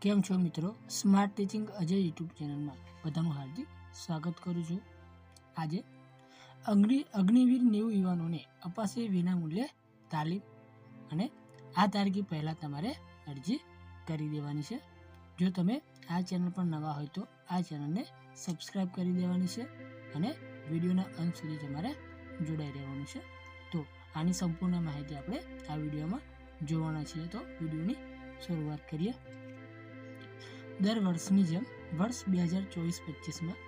કેમ છો મિત્રો? સ્માર્ટ ટીચિંગ અજય યુટ્યુબ ચેનલમાં બધાનું હાર્દિક સ્વાગત કરું છું. આજે અગ્નિ અગ્નિવીર નેવું યુવાનોને અપાશે વિનામૂલ્યે તાલીમ અને આ તારીખે પહેલાં તમારે અરજી કરી દેવાની છે. જો તમે આ ચેનલ પર નવા હોય તો આ ચેનલને સબસ્ક્રાઈબ કરી દેવાની છે અને વિડીયોના અંત સુધી તમારે જોડાઈ રહેવાનું છે. તો આની સંપૂર્ણ માહિતી આપણે આ વિડીયોમાં જોવાના છીએ. તો વિડીયોની શરૂઆત કરીએ. દર વર્ષની જેમ વર્ષ બે હજાર ચોવીસ પચીસમાં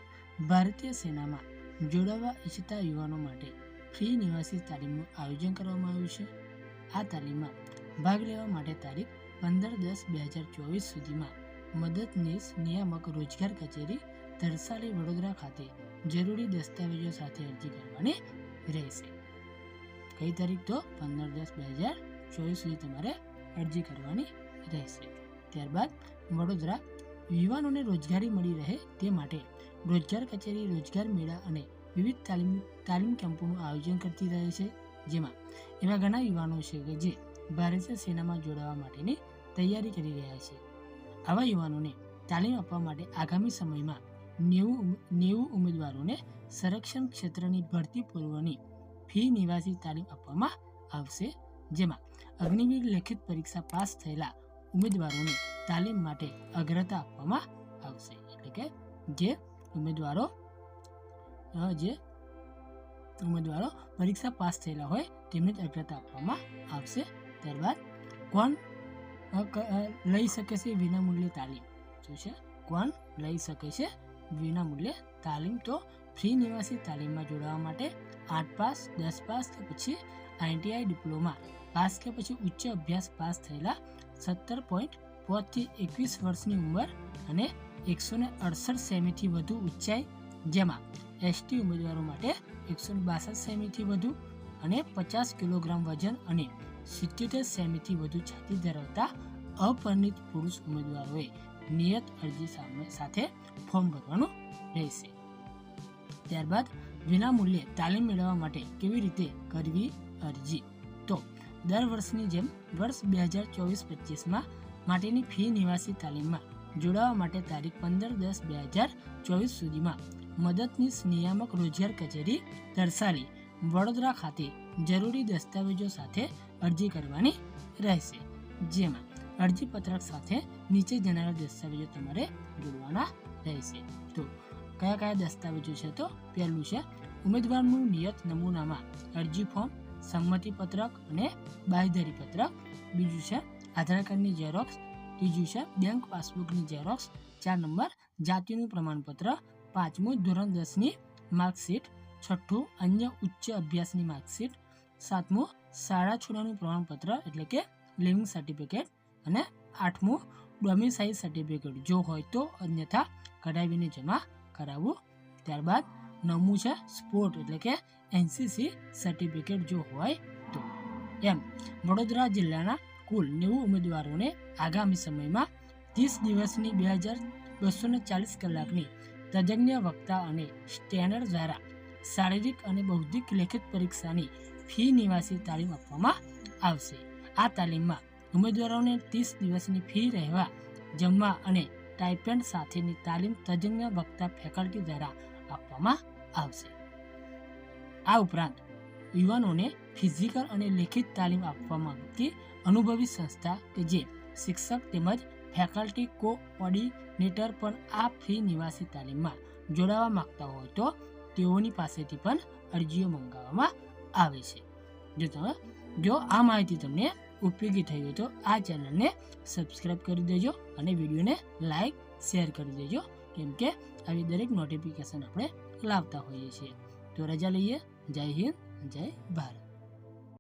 ભારતીય સેનામાં જોડાવા ઈચ્છતા યુવાનો માટે ફ્રી નિવાસી તાલીમનું આયોજન કરવામાં આવ્યું છે. આ તાલીમમાં ભાગ લેવા માટે તારીખ પંદર દસ બે હજાર ચોવીસ સુધીમાં મદદનીશ નિયામક રોજગાર કચેરી તરસાલી વડોદરા ખાતે જરૂરી દસ્તાવેજો સાથે અરજી કરવાની રહેશે. કઈ તારીખ તો? પંદર દસ બે હજાર ચોવીસ સુધી તમારે અરજી કરવાની રહેશે. ત્યારબાદ વડોદરા યુવાનોને રોજગારી મળી રહે તે માટે રોજગાર કચેરી, રોજગાર મેળા અને વિવિધ તાલીમ તાલીમ કેમ્પોનું આયોજન કરતી રહે છે. જેમાં એવા ઘણા યુવાનો છે કે જે ભારતીય સેનામાં જોડાવા માટેની તૈયારી કરી રહ્યા છે. આવા યુવાનોને તાલીમ આપવા માટે આગામી સમયમાં નેવું નેવું ઉમેદવારોને સંરક્ષણ ક્ષેત્રની ભરતી પૂર્વની ફી નિવાસી તાલીમ આપવામાં આવશે. જેમાં અગ્નિવીર લેખિત પરીક્ષા પાસ થયેલા ઉમેદવારોને તાલીમ માટે અગ્રતા આપવામાં આવશે. એટલે કે જે ઉમેદવારો જે ઉમેદવારો પરીક્ષા પાસ થયેલા હોય તેમને જ અગ્રતા આપવામાં આવશે. ત્યારબાદ કોણ લઈ શકે છે વિનામૂલ્યે તાલીમ? શું છે? કોણ લઈ શકે છે વિનામૂલ્યે તાલીમ? તો ફ્રી નિવાસી તાલીમમાં જોડાવા માટે આઠ પાસ, દસ પાસ કે પછી આઈટીઆઈ ડિપ્લોમા પાસ કે પછી ઉચ્ચ અભ્યાસ પાસ થયેલા સત્તર પોઈન્ટ પોતથી એકવીસ વર્ષની ઉંમર અને એકસો ને અડસઠ સેમીથી વધુ ઊંચાઈ, જેમાં એસટી ઉમેદવારો માટે એકસો ને બાસઠ સેમીથી વધુ અને પચાસ કિલોગ્રામ વજન અને સિત્યોતેર સેમીથી વધુ છાતી ધરાવતા અપરિણિત પુરુષ ઉમેદવારોએ નિયત અરજી સામે સાથે ફોર્મ ભરવાનું રહેશે. ત્યારબાદ વિનામૂલ્યે તાલીમ મેળવવા માટે કેવી રીતે કરવી અરજી? તો દર વર્ષની જેમ વર્ષ બે હજાર ચોવીસ પચીસમાં માટેની ફી નિવાસી તાલીમમાં જોડાવા માટે તારીખ પંદર દસ બે હજાર ચોવીસ સુધીમાં મદદનીશ નિયામક રોજગાર કચેરી તરસાલી વડોદરા ખાતે જરૂરી દસ્તાવેજો સાથે અરજી કરવાની રહેશે. જેમાં અરજીપત્રક સાથે નીચે જણાવેલ દસ્તાવેજો તમારે જોડવાના રહેશે. તો કયા કયા દસ્તાવેજો છે તો પહેલું છે ઉમેદવારનું નિયત નમૂનામાં અરજી ફોર્મ સંમતિ પત્રક અને બાંયધરી પત્રક. બીજું છે આધાર કાર્ડની ઝેરોક્સ ત્રીજું છે બેંક પાસબુકની ઝેરોક્સ ચાર નંબર જાતિનું પ્રમાણપત્ર, પાંચમું ધોરણ દસની માર્કશીટ છઠ્ઠું અન્ય ઉચ્ચ અભ્યાસની માર્કશીટ સાતમું શાળા છોડવાનું પ્રમાણપત્ર એટલે કે લિવિંગ સર્ટિફિકેટ અને આઠમું ડોમિસાઇલ સર્ટિફિકેટ જો હોય તો અન્યથા કઢાવીને જમા કરાવવું. ત્યારબાદ નવમું છે સ્પોર્ટ એટલે કે એનસીસી સર્ટિફિકેટ જો હોય તો. એમ વડોદરા જિલ્લાના કુલ નેવું ઉમેદવારોને આગામી સમયમાં ત્રીસ દિવસની બે હજાર બસો ચાલીસ કલાકની તજજ્ઞ વક્તા અને સ્ટેનર દ્વારા શારીરિક અને બૌદ્ધિક લેખિત પરીક્ષાની ફી નિવાસી તાલીમ આપવામાં આવશે. આ તાલીમમાં ઉમેદવારોને ત્રીસ દિવસની ફી રહેવા, જમવા અને ટાઇપેન્ડ સાથેની તાલીમ તજજ્ઞ વક્તા ફેકલ્ટી દ્વારા આપવામાં આવશે. આ ઉપરાંત યુવાનોને ફિઝિકલ અને લેખિત તાલીમ આપવામાં માંગતી અનુભવી સંસ્થા કે જે શિક્ષક તેમજ ફેકલ્ટી કોઓર્ડિનેટર પણ આ ફી નિવાસી તાલીમમાં જોડાવા માંગતા હોય તો તેઓની પાસેથી પણ અરજીઓ મંગાવવામાં આવે છે. જો તમે જો આ માહિતી તમને ઉપયોગી થઈ હોય તો આ ચેનલને સબસ્ક્રાઈબ કરી દેજો અને વિડીયોને લાઈક શેર કરી દેજો, કેમ કે આવી દરેક નોટિફિકેશન આપણે લાવતા હોઈએ છીએ. તો રજા લઈએ. જય હિન્દ, જય ભારત.